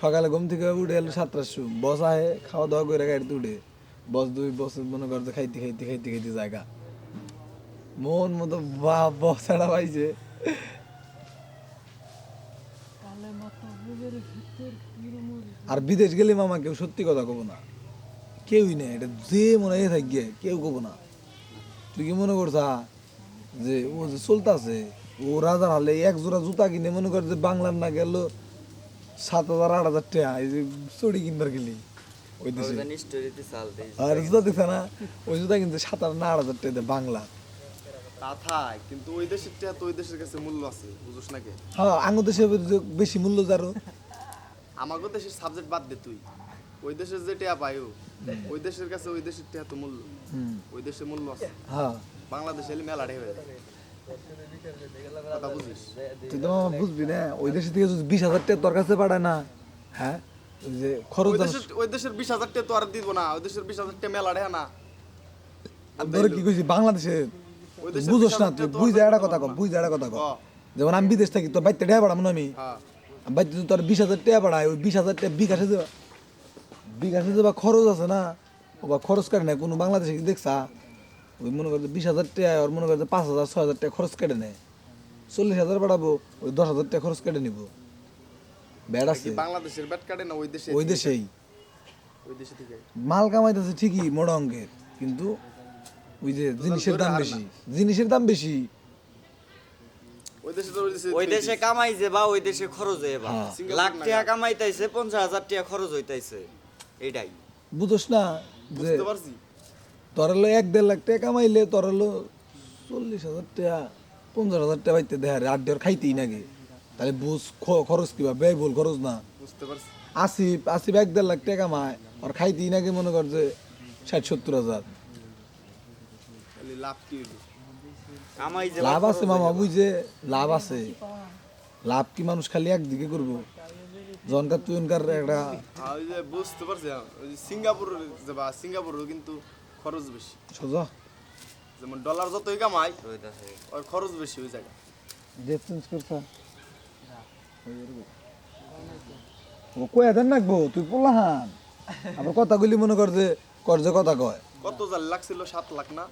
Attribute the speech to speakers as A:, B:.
A: সকালে ঘুম থেকে উঠে এলো সাতটার সময়। বস আহে খাওয়া দাওয়া করে গাড়িতে উঠে। বস দুই বস মনে করতে খাইতে খাইতে খাইতে খাইতে জায়গা। মন মতো বা বস ছাড়া পাইছে। আর বিদেশ গেলে মামা কেউ সত্যি কথা কব না। কেউই নেই এটা যে মনে হয় থাকবে কেউ কব না। তুই কি মনে করছা যে ও যে চলতেছে ও রাজার হালে এক জোড়া জুতা কিনে মনে কর যে বাংলার না গেল সাত হাজার আট হাজার টাকা এই যে চড়ি কিনবার গেলি। ওই দেশে
B: স্টোরিতে চাল দেয়
A: আর জুতা দেখছে না ওই জুতা কিন্তু সাত হাজার না আট হাজার টাকা দেয় বাংলা।
C: তা কিন্তু ওই দেশের টাকা তো ওই দেশের কাছে মূল্য আছে বুঝোস নাকি?
A: হ্যাঁ আঙ্গ দেশে বেশি মূল্য যারো
C: আমাকে দেশের সাবজেক্ট বাদ দে তুই। ওই দেশের যে টাকা পাইও ওই দেশের কাছে ওই দেশের টাকা তো মূল্য।
A: হুম।
C: ওই দেশের মূল্য আছে।
A: হ্যাঁ।
C: বাংলাদেশে এলে মেলা হয়ে বুঝিস
A: তুই তো বুঝবি না? ওই দেশে থেকে যদি বিশ হাজার টাকা তোর কাছে পাঠায় না হ্যাঁ? যে খরচ
C: ওই দেশের বিশ হাজার টাকা তো আর দিব না ওই দেশের বিশ হাজার টাকা মেলা ঢেয়া না?
A: ধরে কি কইছি বাংলাদেশে বুঝোস না তুই বুঝ একটা কথা কম বুঝ একটা কথা কম যেমন আমি বিদেশ থাকি তোর বাইতে টাকা পাঠাবো না আমি?
C: হ্যাঁ।
A: আমি বাইতে তোর বিশ হাজার টাকা পাঠায় ওই বিশ হাজার টাকা বিকাশে দেবা। বিকাশে দেবা খরচ আছে না? ও বা খরচ কাটে নেয় কোনো বাংলাদেশে কি দেখছা? ওই মনে করছে বিশ হাজার টাকা আর মনে করছে পাঁচ হাজার ছয় হাজার টাকা খরচ কেটে নেয়। চল্লিশ হাজার পাঠাবো ওই দশ হাজার টাকা খরচ কেটে নিব। ব্যাড আছে।
C: বাংলাদেশের ব্যাট কাটে না ওই দেশে
A: ওই দেশেই।
C: ওই দেশে থেকে?
A: মাল কামাইতেছে ঠিকই মোটা অঙ্কের কিন্তু ওই যে জিনিসের দাম বেশি। জিনিসের দাম বেশি।
C: ওই দেশে তো ওই দেশে
B: ওই দেশে কামাই যে বা ওই দেশে খরচ হয়ে বা।
A: হ্যাঁ।
B: লাখ টাকা কামাইতেছে পঞ্চাশ হাজার টাকা খরচ হইতাইছে। এইটাই।
A: বুঝোস না
C: বুঝতে পারছি।
A: তোর হলো এক দেড় লাখ টাকা কামাইলে তোর হলো চল্লিশ হাজার টাকা পঞ্চাশ হাজার টাকা পাইতে দেয় আট দেড় খাইতেই নাকি তাহলে বুঝ খরচ কিবা ব্যয় বল খরচ না। আসিফ আসিফ এক দেড় লাখ টাকা কামায় আর খাইতেই নাকি মনে কর যে ষাট সত্তর হাজার।
C: লাভ
A: আছে মামা বুঝে লাভ আছে। লাভ কি মানুষ খালি একদিকে করব? জনকার তুইনকার একটা
C: আর ওই যে বুঝতে পারছি আমি। ওই যে সিঙ্গাপুর যাবা সিঙ্গাপুরও কিন্তু খরচ বেশি।
A: সোজা।
C: যেমন ডলার যতই কামাই। ওর খরচ বেশি ওই জায়গায়।
A: ডেট চেঞ্জ করছা ও কয়ে দেন নাকবো তুই পোলাহান আমার কথাগুলি মনে কর যে কর যে কথা কয়।
C: কত জাল লাগছিল সাত লাখ না?